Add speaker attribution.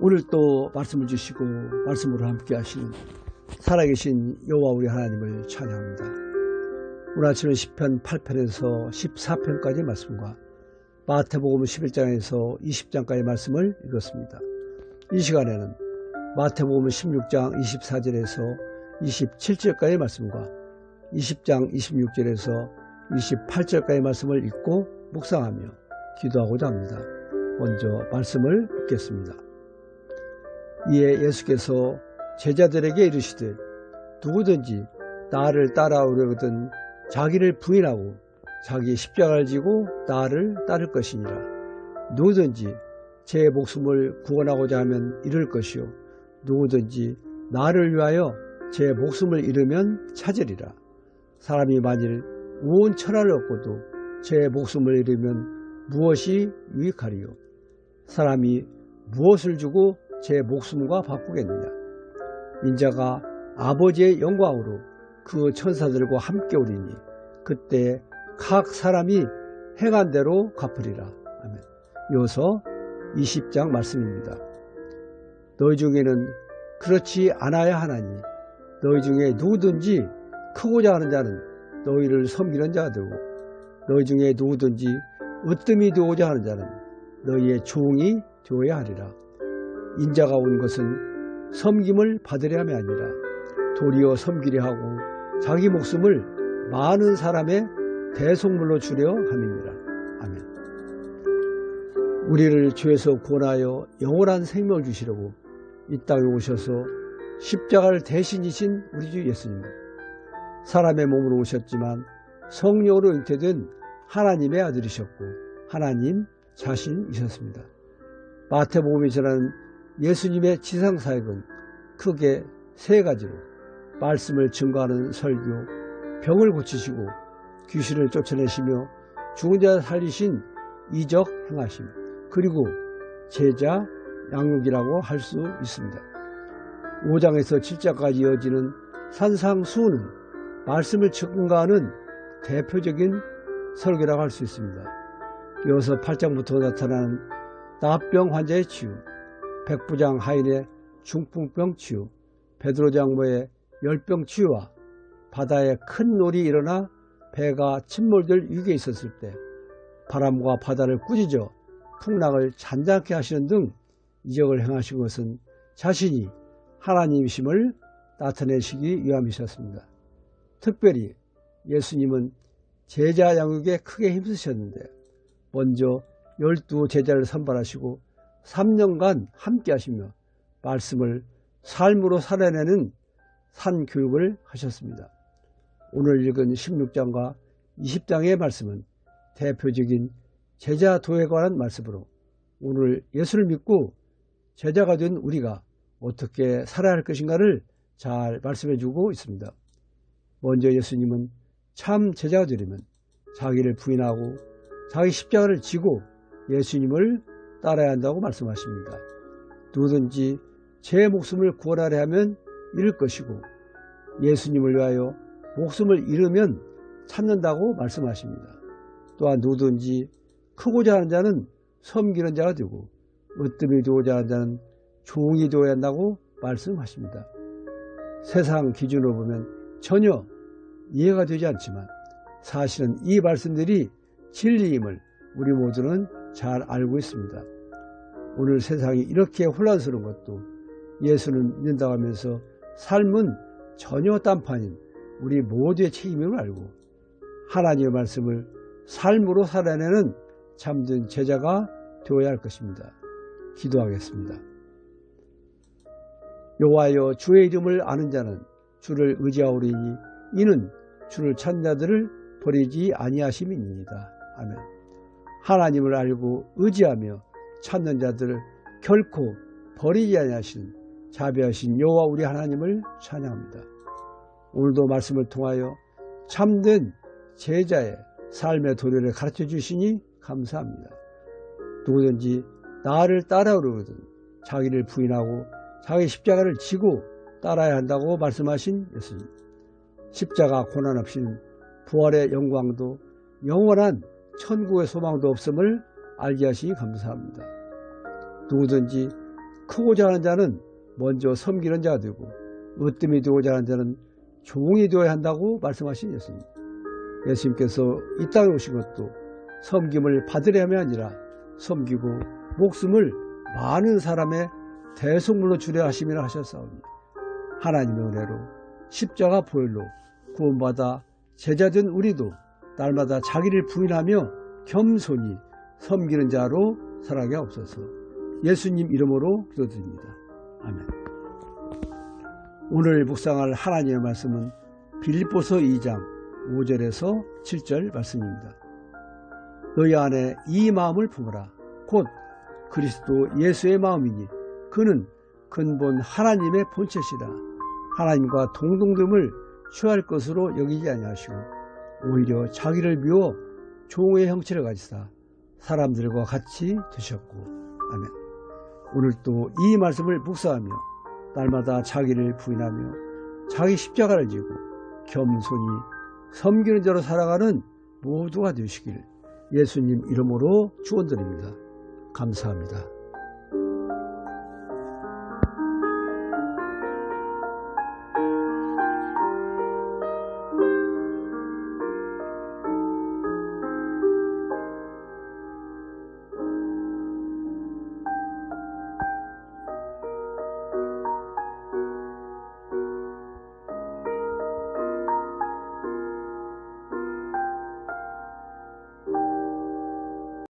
Speaker 1: 오늘 또 말씀을 주시고 말씀으로 함께 하시는 살아계신 여호와 우리 하나님을 찬양합니다. 오늘 아침은 10편 8편에서 14편까지의 말씀과 마태복음 11장에서 20장까지의 말씀을 읽었습니다. 이 시간에는 마태복음 16장 24절에서 27절까지의 말씀과 20장 26절에서 28절까지의 말씀을 읽고 묵상하며 기도하고자 합니다. 먼저 말씀을 읽겠습니다. 이에 예수께서 제자들에게 이르시되 누구든지 나를 따라오려거든 자기를 부인하고 자기 십자가를 지고 나를 따를 것이니라. 누구든지 제 목숨을 구원하고자 하면 잃을 것이요 누구든지 나를 위하여 제 목숨을 잃으면 찾으리라. 사람이 만일 온 천하를 얻고도 제 목숨을 잃으면 무엇이 유익하리요? 사람이 무엇을 주고 제 목숨과 바꾸겠느냐? 인자가 아버지의 영광으로 그 천사들과 함께 오리니 그때 각 사람이 행한 대로 갚으리라. 아멘. 이어서 20장 말씀입니다. 너희 중에는 그렇지 않아야 하나니 너희 중에 누구든지 크고자 하는 자는 너희를 섬기는 자가 되고 너희 중에 누구든지 으뜸이 되고자 하는 자는 너희의 종이 되어야 하리라. 인자가 온 것은 섬김을 받으려 함이 아니라 도리어 섬기려 하고 자기 목숨을 많은 사람의 대속물로 주려 함이니라. 아멘. 우리를 죄에서 구원하여 영원한 생명을 주시려고 이 땅에 오셔서 십자가를 대신이신 우리 주 예수님. 사람의 몸으로 오셨지만 성령으로 잉태된 하나님의 아들이셨고 하나님 자신이셨습니다. 마태복음이 전하는 예수님의 지상사역은 크게 세 가지로 말씀을 증거하는 설교, 병을 고치시고 귀신을 쫓아내시며 죽은 자 살리신 이적 행하심, 그리고 제자 양육이라고 할 수 있습니다. 5장에서 7장까지 이어지는 산상수훈은 말씀을 증거하는 대표적인 설교라고 할 수 있습니다. 이어서 8장부터 나타나는 나병 환자의 치유, 백부장 하인의 중풍병 치유, 베드로 장모의 열병 치유와 바다에 큰 놀이 일어나 배가 침몰될 위기에 있었을 때 바람과 바다를 꾸짖어 풍랑을 잔잔케 하시는 등 이적을 행하신 것은 자신이 하나님이심을 나타내시기 위함이셨습니다. 특별히 예수님은 제자 양육에 크게 힘쓰셨는데 먼저 열두 제자를 선발하시고 3년간 함께 하시며 말씀을 삶으로 살아내는 산 교육을 하셨습니다. 오늘 읽은 16장과 20장의 말씀은 대표적인 제자 도에 관한 말씀으로 오늘 예수를 믿고 제자가 된 우리가 어떻게 살아야 할 것인가를 잘 말씀해 주고 있습니다. 먼저 예수님은 참 제자가 되려면 자기를 부인하고 자기 십자가를 지고 예수님을 따라야 한다고 말씀하십니다. 누구든지 제 목숨을 구원하려 하면 잃을 것이고 예수님을 위하여 목숨을 잃으면 찾는다고 말씀하십니다. 또한 누구든지 크고자 하는 자는 섬기는 자가 되고 으뜸이 되고자 하는 자는 종이 되어야 한다고 말씀하십니다. 세상 기준으로 보면 전혀 이해가 되지 않지만 사실은 이 말씀들이 진리임을 우리 모두는 잘 알고 있습니다. 오늘 세상이 이렇게 혼란스러운 것도 예수는 믿는다고 하면서 삶은 전혀 딴판인 우리 모두의 책임임을 알고 하나님의 말씀을 삶으로 살아내는 참된 제자가 되어야 할 것입니다. 기도하겠습니다. 여호와여 주의 이름을 아는 자는 주를 의지하오리니 이는 주를 찾는 자들을 버리지 아니하심이니이다. 아멘. 하나님을 알고 의지하며 찾는 자들을 결코 버리지 아니하신 자비하신 여호와 우리 하나님을 찬양합니다. 오늘도 말씀을 통하여 참된 제자의 삶의 도리를 가르쳐 주시니 감사합니다. 누구든지 나를 따라오려거든 자기를 부인하고 자기 십자가를 지고 따라야 한다고 말씀하신 예수님. 십자가 고난 없이는 부활의 영광도 영원한 천국의 소망도 없음을 알게 하시니 감사합니다. 누구든지 크고자 하는 자는 먼저 섬기는 자가 되고 으뜸이 되고자 하는 자는 종이 되어야 한다고 말씀하신 예수님. 예수님께서 이 땅에 오신 것도 섬김을 받으려함이 아니라 섬기고 목숨을 많은 사람의 대속물로 주려 하심이라 하셨사오니 하나님의 은혜로 십자가 보혈로 구원받아 제자된 우리도 날마다 자기를 부인하며 겸손히 섬기는 자로 살아가게 없어서 예수님 이름으로 기도드립니다. 아멘. 오늘 묵상할 하나님의 말씀은 빌립보서 2장 5절에서 7절 말씀입니다. 너희 안에 이 마음을 품으라. 곧 그리스도 예수의 마음이니 그는 근본 하나님의 본체시라. 하나님과 동등됨을 취할 것으로 여기지 아니하시고 오히려 자기를 비워 종의 형체를 가지사 사람들과 같이 되셨고 아멘. 오늘 또이 말씀을 묵상하며 날마다 자기를 부인하며 자기 십자가를 지고 겸손히 섬기는 자로 살아가는 모두가 되시길 예수님 이름으로 축원드립니다. 감사합니다.